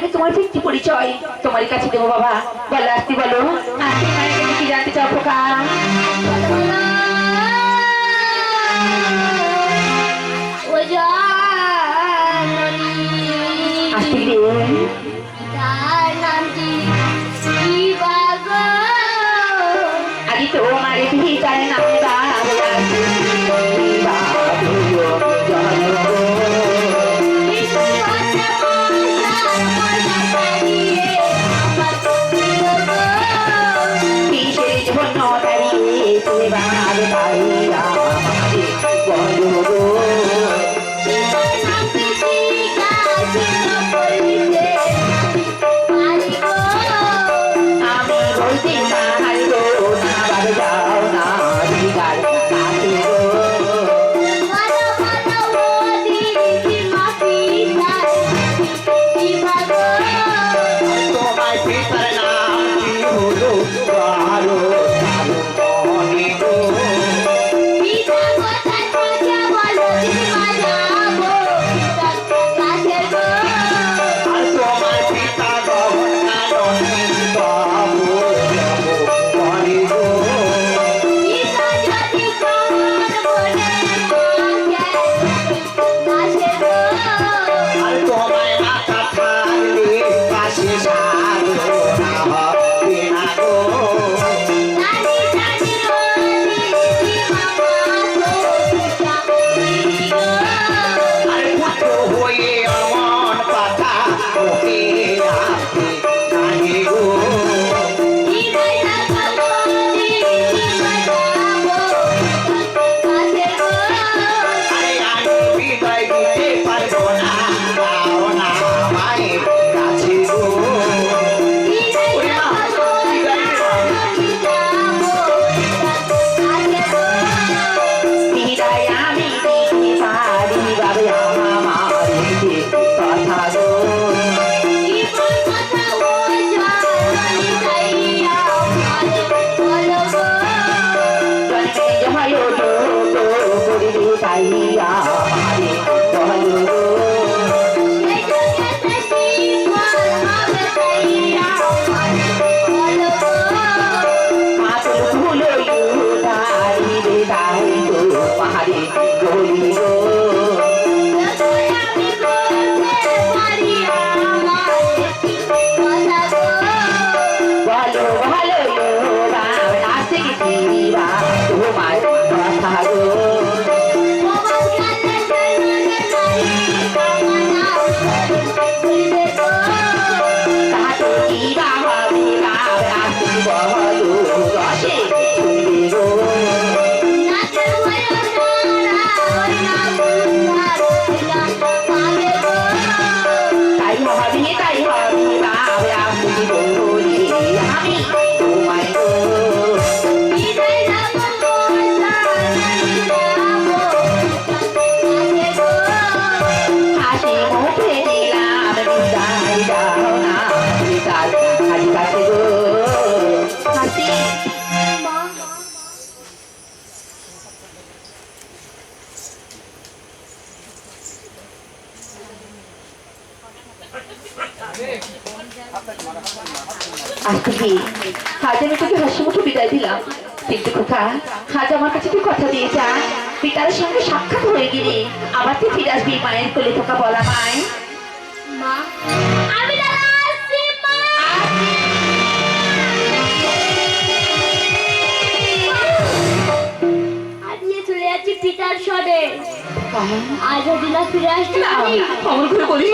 দেবে তোমার ব্যক্তি পরিচয়। তোমার কাছে দেবো বাবা। বলো আসতে বলো। থেকে দিবা তোমার কথা গো নিয়ে যা। তুই তার সঙ্গে সাক্ষাৎ হয়ে গেলে আবার তুই ফিরে আসবি মায়ের কোলে তোকা বলা মায়। মা আমি পিতার সনে আজ দিলা ফিরে আসছি বলিস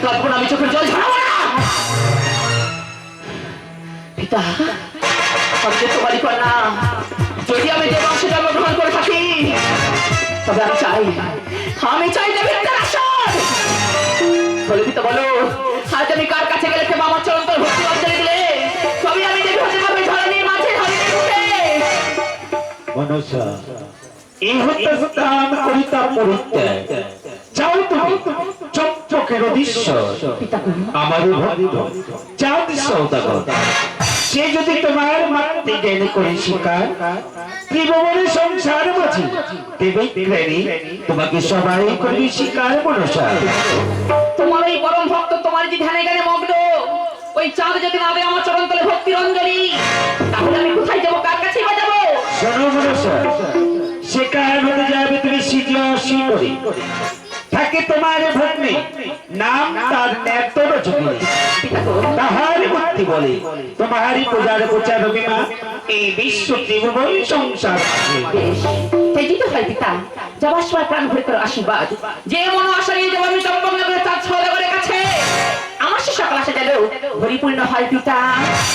আমি কল্পনা আমি চোখের জল ঝরাবো না। পিতা, আমি তোমারই কন্যা যদি আমি যে বংশে জন্মগ্রহণ করে থাকি, তবে আমি চাই আমি চাই আসর বলে পিতা, বলো, আজ আমি কার কাছে গেলে কেউ আমার চরণ তোর ভক্তি অঞ্জলি দিলে? তবে আমি দেবী হতে পারবে ধরনের মাঝে ধরনের মুখে মনসা, এই হত্যা স্থান করিতা পরিত্যাগ চাও তুমি। বলো আমার ভক্ত চাঁদ সৌদাগর সে যদি তোমার মাতৃ জ্ঞানী করে শিকার ত্রিভুবনের সংসার মাঝে দেবে ক্রেনি তোমাকে সবাই করবে শিকার মনসা। তোমার ওই পরম ভক্ত তোমার যে ধ্যানে জ্ঞানে মগ্ন? ওই চাঁদ যদি না আমার চরণ তলে ভক্তির অঞ্জলি তাহলে আমি কোথায় যাব? কার কাছে বা যাব? শোনো মনসা সে কার হতে যাবে তুমি সিদ্ধি করি থাকে তোমার ভগ্নি। নাম তার ন্যাত রজনী পিতা গো তাহার মুক্তি বলে তোমারই পূজার পূজা রবিমা এই বিশ্ব ত্রিভুবন সংসার দিতে হয় পিতা যাবার সময় প্রাণ ভরে করো আশীর্বাদ। যে মন আশা নিয়ে যাব আমি চম্পক নগরের চাঁদ সৌদাগরের কাছে। আমার সে সকাল আসা গেল পরিপূর্ণ হয় পিতা।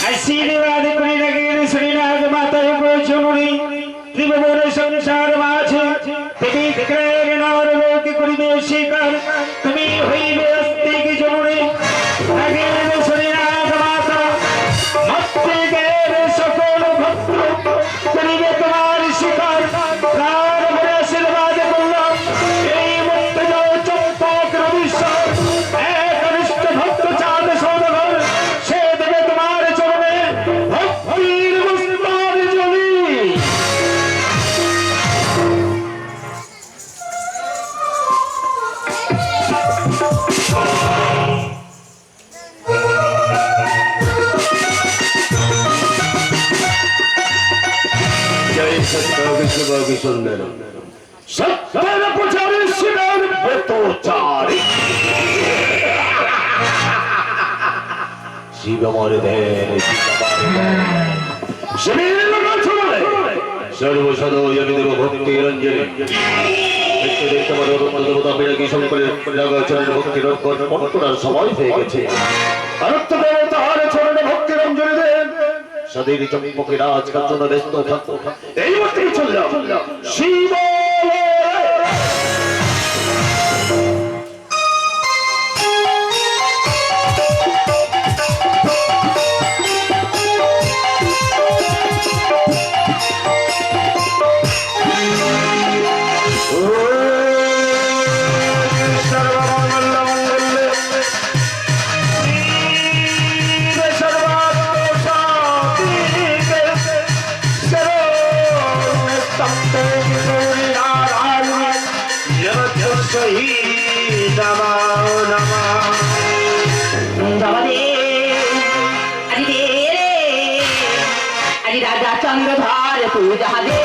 আশীর্বাদ করি লাগে শ্রীনাগ মাতায় প্রচুরি ত্রিভুবন সংসার মাঝে দেবী বিক্রয়ের নর লোকে করিবে শিকার তুমি হইবে শিব মর দেন শিবের চরণে দেব ভক্তি রঞ্জনে দেবতা বিরাগী শঙ্করের রাগাচরণের ভক্তি রক্ষণ করার সময় হয়ে গেছে। অনন্ত দেবতার চরণে ভক্তি রঞ্জনে দেন সদের চম্পকে রাজ কাঞ্চন ব্যস্ত এই মতে চললাম। শিব চন্দ্রধর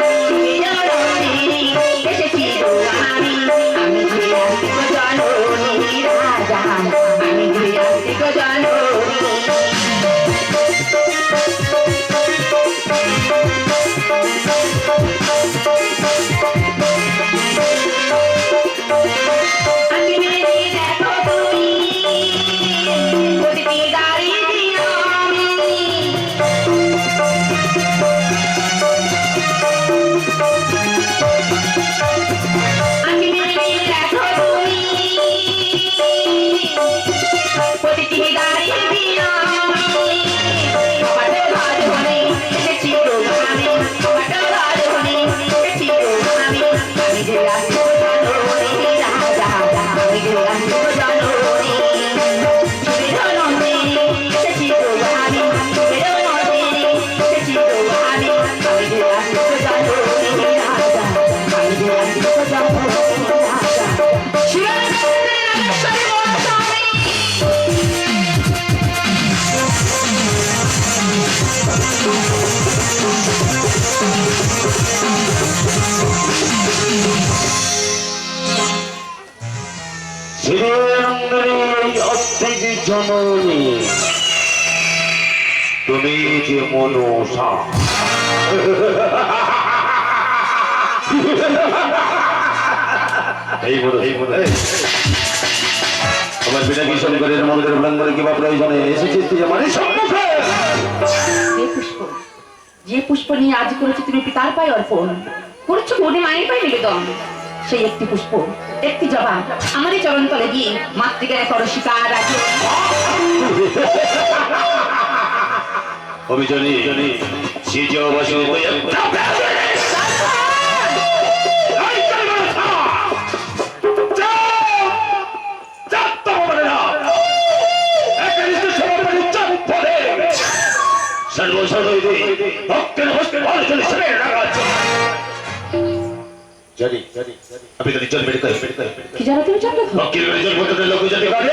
জননী তুমি যে মনসা এই বলো এই বলো আমার পিতা কি শঙ্করের মন্দির প্রাঙ্গণে কিবা প্রয়োজনে এসেছিস তুই আমার যে পুষ্প নিয়ে আজ করেছ তুমি পিতার পায়ে অর্পণ, করেছ বনে মায়ের পায়ে নিবেদন। সেই একটি পুষ্প একটি জবা আমারই চরণ তলে গিয়ে মাতৃজ্ঞানে করো শিকার আগে আমি জানি জানি সে যে অবাসী ভক্তের হস্তে ভালো চলে সরে রাখা জানি জানি আমি তো নিচল বেড়ে কাজ বেড়ে কাজ কি জানো তুমি চন্দ্র ভক্তির বেড়ে ভক্তের লোক জানি কারে?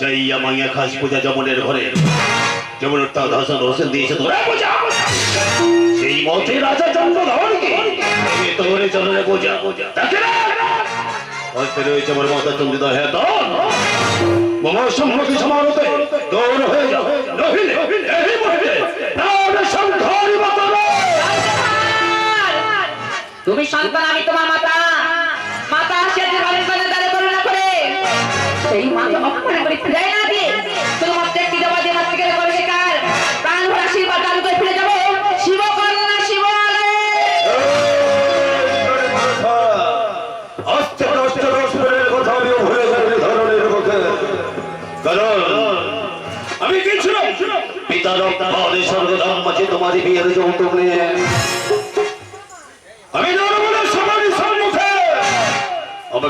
চাইয়া মাইয়া খাস পূজা যমনের ঘরে। যেমন তার হাসান হোসেন দিয়েছে ধরে পূজা সেই মতে রাজা জন্ম ধরকে তোরে চলনে পূজা। তাকে হস্তে রয়েছে আমার মাতা চন্দ্রিতা হ্যাঁ তো মম সম্মতি সমানতে দৌড় হয়ে যাও। নহিলে এই মহিলে প্রাণ সংঘারি তুমি সন্তান, আমি তোমার মাতা। মাতা আসিয়া যে বাড়ির সঙ্গে দাঁড়িয়ে করুণা করে। সেই মাকে অপমান করতে যায় না দিয়ে আমি কিছু পিতা রক্ত স্বর্গ ধর্ম আছে বিয়ের যৌতুক নিয়ে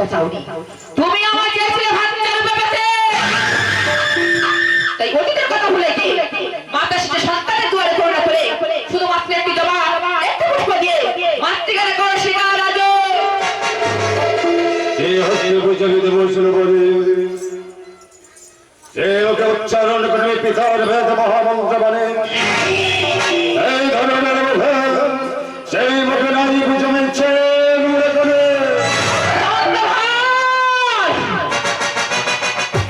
কিন্তু তুমি তা চাওনি। তুমি আমার চেয়েছিলে ভাত চালু পেতে তাই অতীতের কথা ভুলে গিয়ে মাতা শিশু সন্তানের দুয়ারে করোনা করে শুধুমাত্র একটি জবাব, একটি পুষ্প দিয়ে মাতৃকারে করো শিকার আজ সে হচ্ছে বুঝে বসল বলে সে ওকে উচ্চারণ করে পিতার ভেদ মহামন্ত্র বলে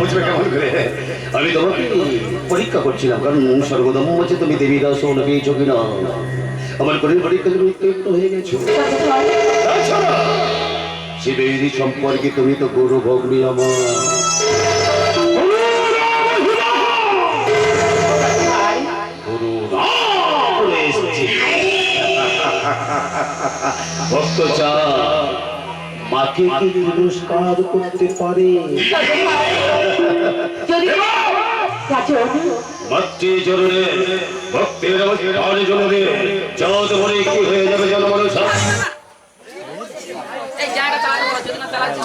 বুঝবে কেমন করে? আমি পরীক্ষা করছিলাম, কারণ সর্বদম তুমি দেবী দাস পেয়েছ কিনা আমার পরীক্ষা তুমি হয়ে গেছো। সম্পর্কে তুমি তো গুরু ভগ্নি আমার। ভক্ত চা মাকে কি পুরস্কার করতে পারে? মাতৃ ভক্তের অবস্থানে কি হয়ে যাবে জনমানুষ এই জায়গাটা চালানো যদি না চালাচ্ছি।